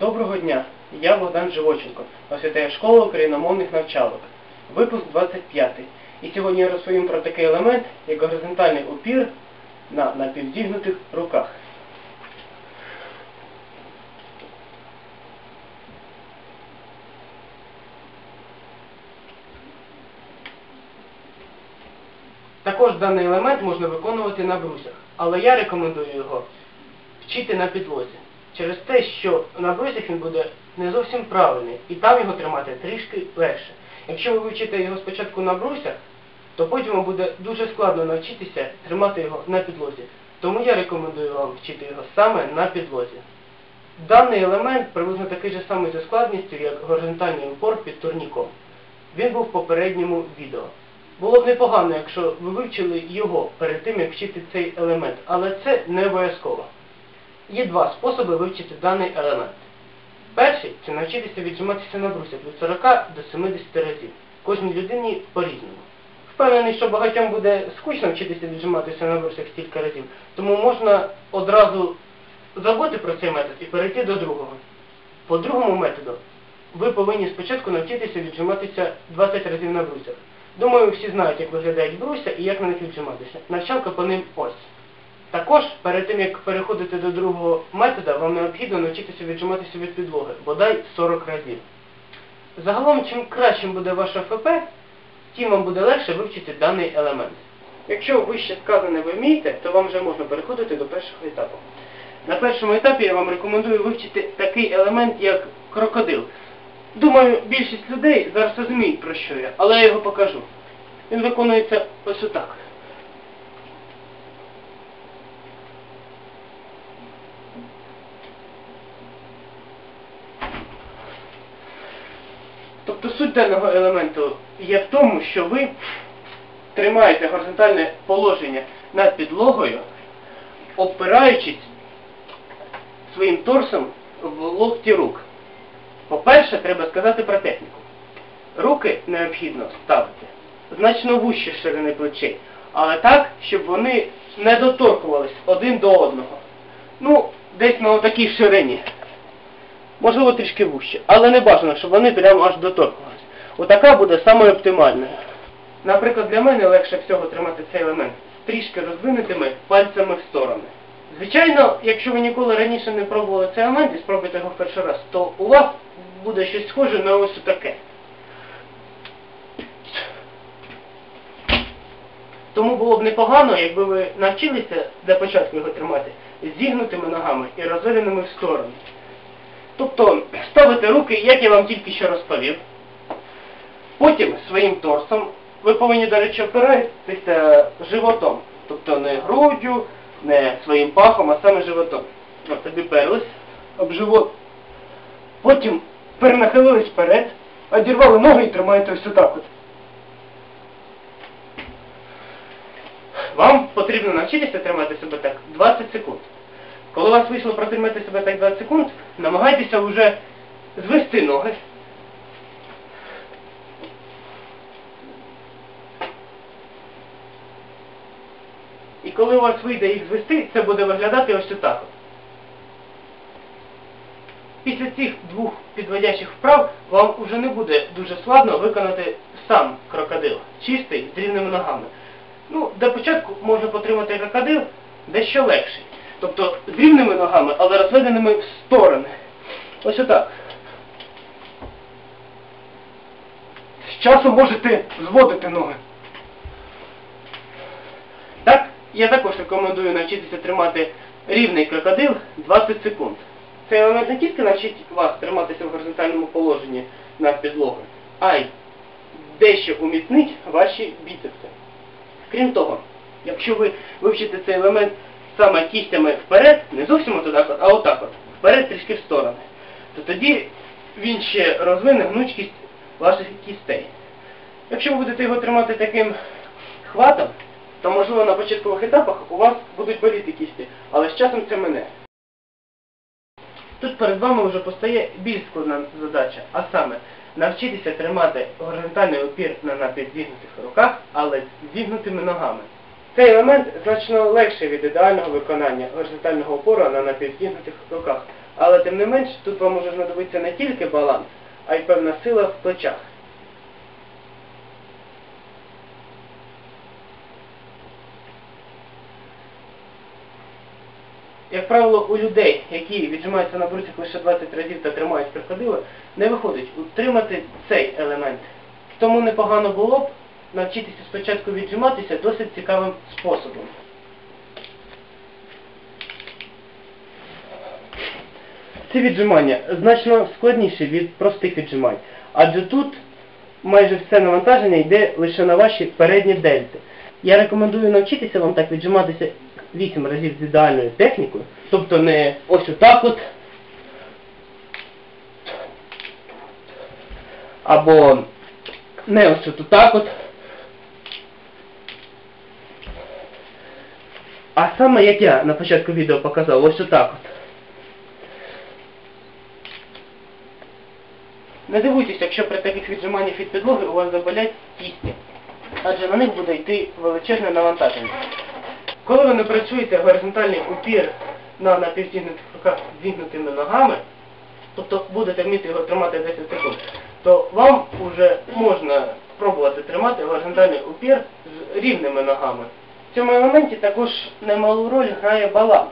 Доброго дня, я Богдан Живоченко, освітяє школа україномовних навчалок. Випуск 25. І сьогодні я розповім про такий елемент, як горизонтальний упір на напівзігнутих руках. Також даний елемент можна виконувати на брусях, але я рекомендую його вчити на підлозі. Через те, що на брусях він буде не зовсім правильний, і там його тримати трішки легше. Якщо ви вивчите його спочатку на брусях, то потім вам буде дуже складно навчитися тримати його на підлозі. Тому я рекомендую вам вчити його саме на підлозі. Даний елемент приблизно такий же самий за складністю, як горизонтальний упор під турніком. Він був в попередньому відео. Було б непогано, якщо ви вивчили його перед тим, як вчити цей елемент, але це не обов'язково. Є два способи вивчити даний елемент. Перший це навчитися віджиматися на брусях від 40 до 70 разів. Кожній людині по-різному. Впевнений, що багатьом буде скучно вчитися віджиматися на брусях стільки разів, тому можна одразу забути про цей метод і перейти до другого. По другому методу ви повинні спочатку навчитися віджиматися 20 разів на брусях. Думаю, всі знають, як виглядають бруся і як на них віджиматися. Навчалка по ним ось. Також, перед тим, як переходити до другого метода, вам необхідно навчитися віджиматися від підлоги, бодай 40 разів. Загалом, чим кращим буде ваше ФП, тим вам буде легше вивчити даний елемент. Якщо вище сказане ви вмієте, то вам вже можна переходити до першого етапу. На першому етапі я вам рекомендую вивчити такий елемент, як крокодил. Думаю, більшість людей зараз розуміють, про що я, але я його покажу. Він виконується ось отак. Тобто суть даного елементу є в тому, що ви тримаєте горизонтальне положення над підлогою, опираючись своїм торсом в локті рук. По-перше, треба сказати про техніку. Руки необхідно ставити значно вужче ширини плечей, але так, щоб вони не доторкувались один до одного. Ну, десь на отакій ширині. Можливо, трішки вужче, але не бажано, щоб вони прямо аж доторкувалися. Отака буде самою оптимальною. Наприклад, для мене легше всього тримати цей елемент трішки роздвинутими пальцями в сторони. Звичайно, якщо ви ніколи раніше не пробували цей елемент і спробуєте його в перший раз, то у вас буде щось схоже на ось таке. Тому було б непогано, якби ви навчилися для початку його тримати зігнутими ногами і розведеними в сторони. Тобто ставите руки, як я вам тільки що розповів. Потім своїм торсом ви повинні, до речі, опиратися животом. Тобто не груддю, не своїм пахом, а саме животом. От тобі перлись об живот. Потім перенахилились вперед, одірвали ноги і тримаєте ось отак от. Вам потрібно навчитися тримати себе так 20 секунд. Коли у вас вийшло протримати себе так 20 секунд, намагайтеся вже звести ноги. І коли у вас вийде їх звести, це буде виглядати ось отак. Після цих двох підводячих вправ вам вже не буде дуже складно виконати сам крокодил, чистий, з рівними ногами. Ну, для початку можна потримати крокодил дещо легший. Тобто з рівними ногами, але розведеними в сторони. Ось отак. З часом можете зводити ноги. Так, я також рекомендую навчитися тримати рівний крокодил 20 секунд. Цей елемент не тільки навчить вас триматися в горизонтальному положенні над підлогою, а й дещо уміцнить ваші біцепси. Крім того, якщо ви вивчите цей елемент саме кістями вперед, не зовсім отак, от, а отак от, вперед трішки в сторони, то тоді він ще розвине гнучкість ваших кістей. Якщо ви будете його тримати таким хватом, то можливо на початкових етапах у вас будуть боліти кісті, але з часом це мине. Тут перед вами вже постає більш складна задача, а саме навчитися тримати горизонтальний опір на напівзігнутих руках, але зігнутими ногами. Цей елемент значно легший від ідеального виконання горизонтального опору на напівзігнутих руках, Але тим не менш, тут вам може знадобитися не тільки баланс, а й певна сила в плечах. Як правило, у людей, які віджимаються на брусях лише 20 разів та тримають приходило, не виходить утримати цей елемент. Тому непогано було б навчитися спочатку віджиматися досить цікавим способом. Ці віджимання значно складніші від простих віджимань, адже тут майже все навантаження йде лише на ваші передні дельти. Я рекомендую навчитися вам так віджиматися 8 разів з ідеальною технікою, тобто не ось отак от, або не ось от отак от, а саме як я на початку відео показав, ось отак от. Не дивуйтесь, якщо при таких віджиманнях від підлоги у вас заболять кісті, адже на них буде йти величезне навантаження. Коли ви не працюєте горизонтальний упір на напівзігнутих руках зігнутими ногами, тобто будете вміти його тримати 10 секунд, то вам вже можна пробувати тримати горизонтальний упір з рівними ногами. В цьому елементі також немалу роль грає баланс.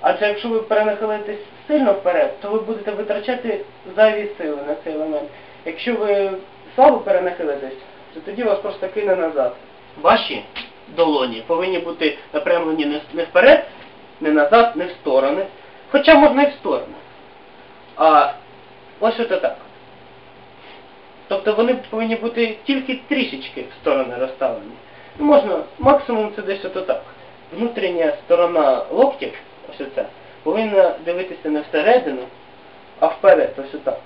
Адже якщо ви перенахилитесь сильно вперед, то ви будете витрачати зайві сили на цей елемент. Якщо ви слабо перенахилитесь, то тоді вас просто кине назад. Ваші долоні повинні бути напрямлені не, вперед, не назад, не в сторони. Хоча можна і в сторони. А ось ото так. Тобто вони повинні бути тільки трішечки в сторони розставлені. Можна, максимум це десь ото так. Внутрішня сторона локтів, ось оця, повинна дивитися не всередину, а вперед, ось отак.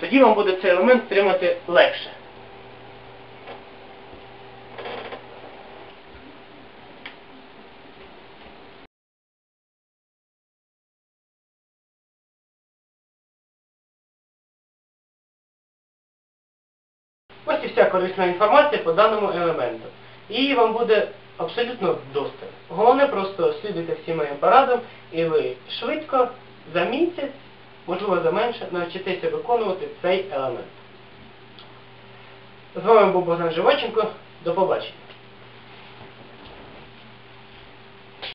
Тоді вам буде цей елемент тримати легше. Ось і вся корисна інформація по даному елементу. Її вам буде абсолютно вдосталь. Головне просто слідуйте всім моїм порадам, і ви швидко, за місяць, можливо за менше, навчитеся виконувати цей елемент. З вами був Богдан Живоченко. До побачення.